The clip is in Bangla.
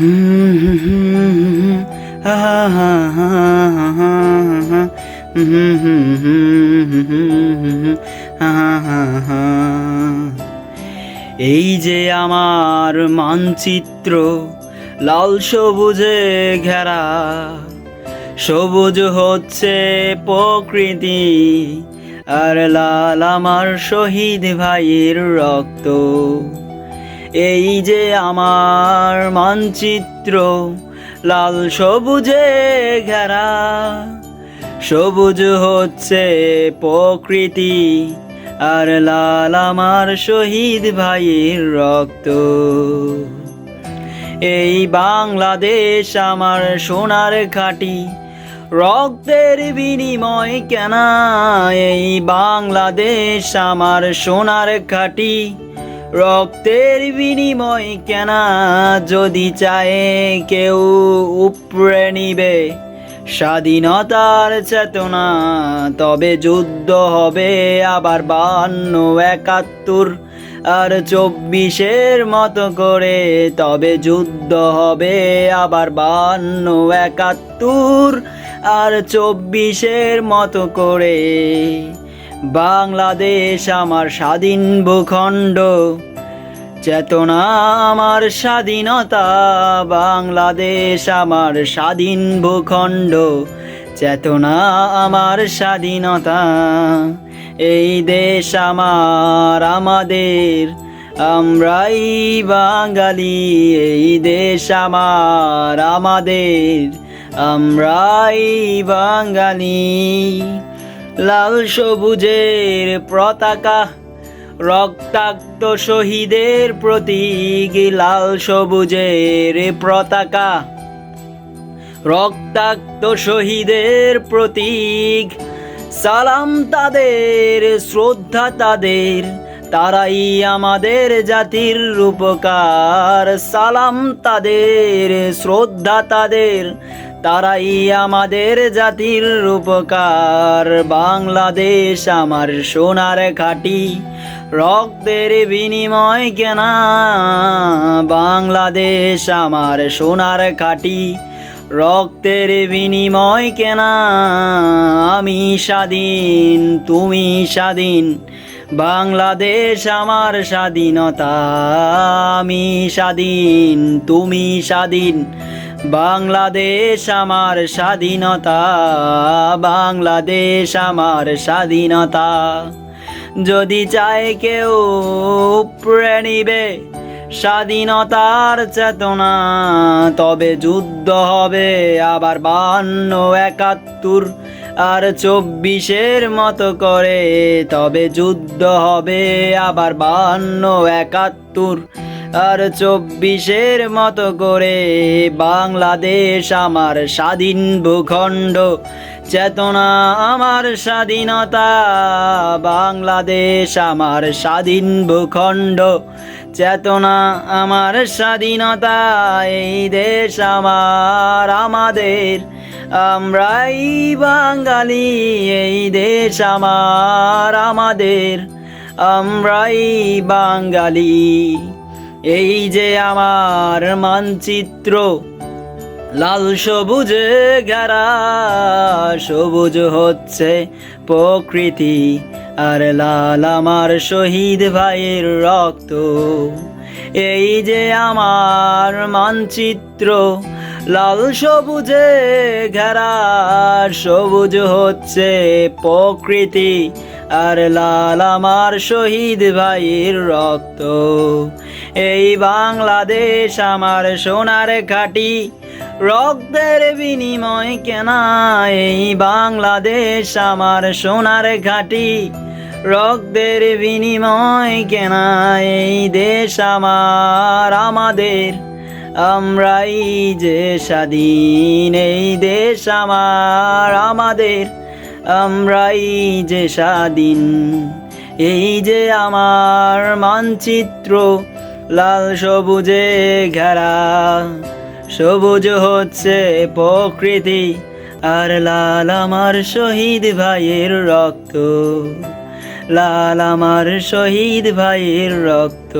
এই যে আমার মানচিত্র, লাল সবুজে ঘেরা, সবুজ হচ্ছে প্রকৃতি, আর লাল আমার শহীদ ভাইয়ের রক্ত। এই যে আমার মানচিত্র, লাল সবুজে ঘেরা। সবুজ হচ্ছে প্রকৃতি, আর লাল আমার শহীদ ভাইয়ের রক্ত। এই বাংলাদেশ আমার সোনার ঘাটি, রক্তের বিনিময় কেনা। এই বাংলাদেশ আমার সোনার ঘাটি রক্তের বিনিময় কেনা যদি চায়, কেউ উপরে নিবে। স্বাধীনতার চেতনা, তবে যুদ্ধ হবে আবার বান্ন, একাত্তর আর চব্বিশের মতো করে। তবে যুদ্ধ হবে আবার বান্ন, একাত্তর আর চব্বিশের মতো করে। বাংলাদেশ আমার স্বাধীন ভূখণ্ড। চেতনা আমার স্বাধীনতা, বাংলাদেশ আমার স্বাধীন ভূখণ্ড। চেতনা আমার স্বাধীনতা, এই দেশ আমার, আমাদের। আমরাই বাঙালি, এই দেশ আমার, আমাদের। আমরাই বাঙালি। লাল সবুজের পতাকা, রক্তাক্ত শহীদের প্রতীক, লাল সবুজের পতাকা, রক্তাক্ত শহীদের প্রতীক, সালাম তাদের, শ্রদ্ধা তাদের তারাই আমাদের জাতির রূপকার, সালাম তাদের, শ্রদ্ধা তাদের। তারাই আমাদের জাতির রূপকার, বাংলাদেশ আমার সোনার ঘাটি। রক্তের বিনিময় কেনা, বাংলাদেশ আমার সোনার ঘাটি। রক্তের বিনিময় কেনা, আমি স্বাধীন, তুমি স্বাধীন। বাংলাদেশ আমার স্বাধীনতা। আমি স্বাধীন, তুমি স্বাধীন। বাংলাদেশ আমার স্বাধীনতা, বাংলাদেশ আমার স্বাধীনতা। যদি চায় কেউ উপরে নিবে স্বাধীনতার চেতনা, তবে যুদ্ধ হবে আবার বান্ন একাত্তর। আর চব্বিশের মতো করে, তবে যুদ্ধ হবে আবার বান্ন একাত্তর। আর চব্বিশের মতো করে, বাংলাদেশ আমার স্বাধীন ভূখণ্ড। চেতনা আমার স্বাধীনতা, বাংলাদেশ আমার স্বাধীন ভূখণ্ড। চেতনা আমার স্বাধীনতা, এই দেশ আমার, আমাদের। আমরাই বাঙালি, এই দেশ আমার, আমাদের। আমরাই বাঙালি। এই যে আমার মানচিত্র, লাল সবুজে ঘেরা, সবুজ হচ্ছে প্রকৃতি, আর লাল আমার শহীদ ভাইয়ের রক্ত। এই যে আমার মানচিত্র লাল সবুজে ঘেরা সবুজ হচ্ছে প্রকৃতি। আর লাল আমার শহীদ ভাইয়ের রক্ত। এই বাংলাদেশ আমার সোনার ঘাটি। রক্তের বিনিময় কেনা, এই বাংলাদেশ আমার সোনার ঘাটি। রক্তের বিনিময় কেনা, এই দেশ আমার, আমাদের। আমরাই যে স্বাধীন এই দেশ আমার, আমাদের। আমরাই যে স্বাধীন এই যে আমার মানচিত্র, লাল সবুজে ঘেরা। সবুজ হচ্ছে প্রকৃতি আর লাল আমার শহীদ ভাইয়ের রক্ত। লাল আমার শহীদ ভাইয়ের রক্ত।